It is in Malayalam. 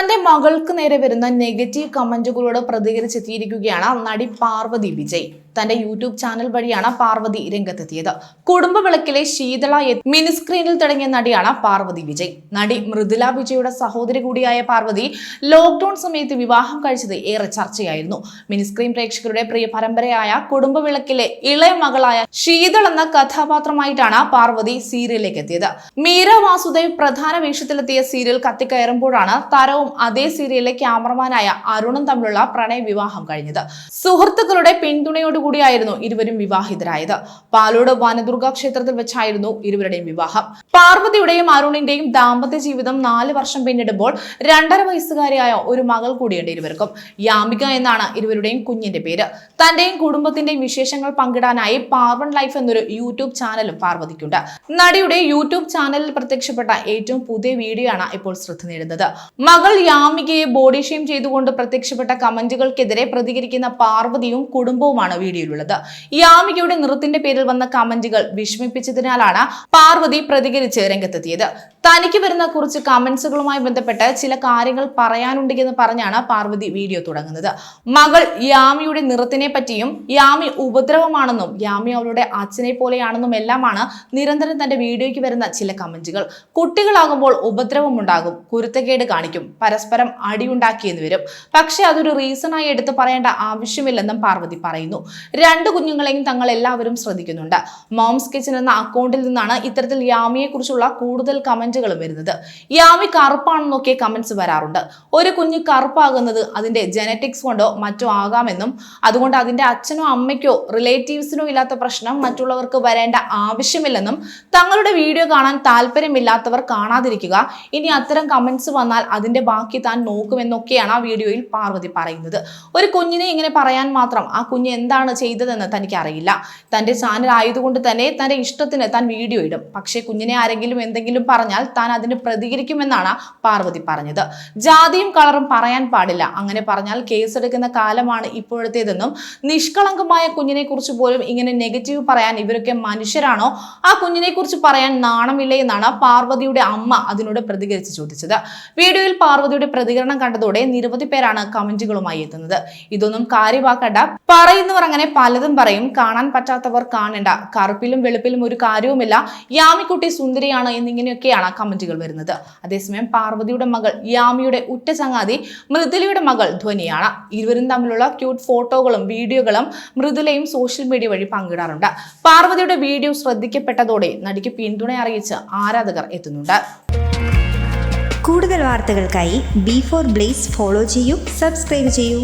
തന്റെ മകൾക്ക് നേരെ വരുന്ന നെഗറ്റീവ് കമന്റുകളോട് പ്രതികരിച്ചെത്തിയിരിക്കുകയാണ് നടി പാർവതി വിജയ്. തന്റെ യൂട്യൂബ് ചാനൽ വഴിയാണ് പാർവതി രംഗത്തെത്തിയത്. കുടുംബ വിളക്കിലെ ശീതള എ- മിനി സ്ക്രീനിൽ തുടങ്ങിയ നടിയാണ് പാർവതി വിജയ്. നടി മൃദുല വിജയുടെ സഹോദരി കൂടിയായ പാർവതി ലോക്ക്ഡൌൺ സമയത്ത് വിവാഹം കഴിച്ചത് ഏറെ ചർച്ചയായിരുന്നു. മിനി സ്ക്രീൻ പ്രേക്ഷകരുടെ പ്രിയ പരമ്പരയായ കുടുംബ വിളക്കിലെ ഇളയ മകളായ ശീതൾ എന്ന കഥാപാത്രമായിട്ടാണ് പാർവതി സീരിയലിലേക്ക് എത്തിയത്. മീര വാസുദേവ് പ്രധാന വേഷത്തിലെത്തിയ സീരിയൽ കത്തിക്കയറുമ്പോഴാണ് താരവും അതേ സീരിയലിലെ ക്യാമറമാനായ അരുണും തമ്മിലുള്ള പ്രണയ വിവാഹം കഴിഞ്ഞത്. സുഹൃത്തുക്കളുടെ പിന്തുണയോടുകൂടിയായിരുന്നു ഇരുവരും വിവാഹിതരായത്. പാലോട് വനദുർഗ ക്ഷേത്രത്തിൽ വെച്ചായിരുന്നു ഇരുവരുടെയും വിവാഹം. പാർവതിയുടെയും അരുണിന്റെയും ദാമ്പത്യ ജീവിതം നാല് വർഷം പിന്നിടുമ്പോൾ രണ്ടര വയസ്സുകാരിയായ ഒരു മകൾ കൂടിയുണ്ട് ഇരുവർക്കും. യാമിക എന്നാണ് ഇരുവരുടെയും കുഞ്ഞിന്റെ പേര്. തന്റെയും കുടുംബത്തിന്റെയും വിശേഷങ്ങൾ പങ്കിടാനായി പാർവൺ ലൈഫ് എന്നൊരു യൂട്യൂബ് ചാനലും പാർവതിക്കുണ്ട്. നടിയുടെ യൂട്യൂബ് ചാനലിൽ പ്രത്യക്ഷപ്പെട്ട ഏറ്റവും പുതിയ വീഡിയോ ആണ് ഇപ്പോൾ ശ്രദ്ധ നേടുന്നത്. മകൾ യാമികയെ ബോഡി ഷെയിം ചെയ്തുകൊണ്ട് പ്രത്യക്ഷപ്പെട്ട കമന്റുകൾക്കെതിരെ പ്രതികരിക്കുന്ന പാർവതിയും കുടുംബവുമാണ് വീഡിയോയിലുള്ളത്. യാമികയുടെ നിറത്തിന്റെ പേരിൽ വന്ന കമന്റുകൾ വിഷമിപ്പിച്ചതിനാലാണ് പാർവതി പ്രതികരിച്ച് രംഗത്തെത്തിയത്. തനിക്ക് വരുന്ന കുറച്ച് കമന്റ്സുകളുമായി ബന്ധപ്പെട്ട് ചില കാര്യങ്ങൾ പറയാനുണ്ടെന്ന് പറഞ്ഞാണ് പാർവതി വീഡിയോ തുടങ്ങുന്നത്. മകൾ യാമിയുടെ നിറത്തിനെ പറ്റിയും യാമി ഉപദ്രവമാണെന്നും യാമി അവളുടെ അച്ഛനെ പോലെയാണെന്നും എല്ലാമാണ് നിരന്തരം തന്റെ വീഡിയോയ്ക്ക് വരുന്ന ചില കമന്റുകൾ കുട്ടികളാകുമ്പോൾ ഉപദ്രവം ഉണ്ടാകും കുരുത്തക്കേട് കാണിക്കും പരസ്പരം അടിയുണ്ടാക്കിയെന്ന് വരും. പക്ഷെ അതൊരു റീസണായി എടുത്തു പറയേണ്ട ആവശ്യമില്ലെന്നും പാർവതി പറയുന്നു. രണ്ട് കുഞ്ഞുങ്ങളെയും തങ്ങൾ എല്ലാവരും ശ്രദ്ധിക്കുന്നുണ്ട്. മോംസ് കിച്ചൻ എന്ന അക്കൗണ്ടിൽ നിന്നാണ് ഇത്തരത്തിൽ യാമിയെ കുറിച്ചുള്ള കൂടുതൽ കമന്റുകളും വരുന്നത്. യാമി കറുപ്പാണെന്നൊക്കെ കമന്റ്സ് വരാറുണ്ട്. ഒരു കുഞ്ഞ് കറുപ്പാകുന്നത് അതിന്റെ ജനറ്റിക്സ് കൊണ്ടോ മറ്റോ ആകാമെന്നും അതുകൊണ്ട് അതിന്റെ അച്ഛനോ അമ്മയ്ക്കോ റിലേറ്റീവ്സിനോ ഇല്ലാത്ത പ്രശ്നം മറ്റുള്ളവർക്ക് വരേണ്ട ആവശ്യമില്ലെന്നും തങ്ങളുടെ വീഡിയോ കാണാൻ താല്പര്യമില്ലാത്തവർ കാണാതിരിക്കുക. ഇനി അത്തരം കമന്റ്സ് വന്നാൽ അതിന്റെ ബാക്കി താൻ നോക്കുമെന്നൊക്കെയാണ് ആ വീഡിയോയിൽ പാർവതി പറയുന്നത്. ഒരു കുഞ്ഞിനെ ഇങ്ങനെ പറയാൻ മാത്രം ആ കുഞ്ഞ് എന്താണ് ചെയ്തതെന്ന് തനിക്ക് അറിയില്ല തന്റെ ചാനൽ ആയതുകൊണ്ട് തന്നെ തന്റെ ഇഷ്ടത്തിന് താൻ വീഡിയോ ഇടും. പക്ഷേ കുഞ്ഞിനെ ആരെങ്കിലും എന്തെങ്കിലും പറഞ്ഞാൽ താൻ അതിന് പ്രതികരിക്കുമെന്നാണ് പാർവതി പറഞ്ഞത്. ജാതിയും കളറും പറയാൻ പാടില്ല. അങ്ങനെ പറഞ്ഞാൽ കേസെടുക്കുന്ന കാലമാണ് ഇപ്പോഴത്തേതെന്നും നിഷ്കളങ്കമായ കുഞ്ഞിനെ കുറിച്ച് പോലും ഇങ്ങനെ നെഗറ്റീവ് പറയാൻ ഇവരൊക്കെ മനുഷ്യരാണോ? ആ കുഞ്ഞിനെ കുറിച്ച് പറയാൻ നാണമില്ല എന്നാണ് പാർവതിയുടെ അമ്മ അതിനോട് പ്രതികരിച്ച് ചോദിച്ചത്. വീഡിയോയിൽ പാർവതിയുടെ പ്രതികരണം കണ്ടതോടെ നിരവധി പേരാണ് കമന്റുകളുമായി എത്തുന്നത്. ഇതൊന്നും കാര്യമാക്കണ്ട. പറയുന്നവർ അങ്ങനെ പലതും പറയും. കാണാൻ പറ്റാത്തവർ കാണേണ്ട. കറുപ്പിലും വെളുപ്പിലും ഒരു കാര്യവുമില്ല. യാമിക്കുട്ടി സുന്ദരിയാണ് എന്നിങ്ങനെയൊക്കെയാണ് കമന്റുകൾ വരുന്നത്. അതേസമയം പാർവതിയുടെ മകൾ യാമിയുടെ ഉറ്റ ചങ്ങാതി മൃദുലയുടെ മകൾ ധ്വനിയാണ്. ഇരുവരും തമ്മിലുള്ള ക്യൂട്ട് ഫോട്ടോകളും വീഡിയോകളും മൃദുലയും സോഷ്യൽ മീഡിയ വഴി പങ്കിടാറുണ്ട്. പാർവതിയുടെ വീഡിയോ ശ്രദ്ധിക്കപ്പെട്ടതോടെ നടിക്ക് പിന്തുണ അറിയിച്ച് ആരാധകർ എത്തുന്നുണ്ട്. കൂടുതൽ വാർത്തകൾക്കായി ബി ഫോർ ബ്ലേസ് ഫോളോ ചെയ്യൂ സബ്സ്ക്രൈബ് ചെയ്യൂ.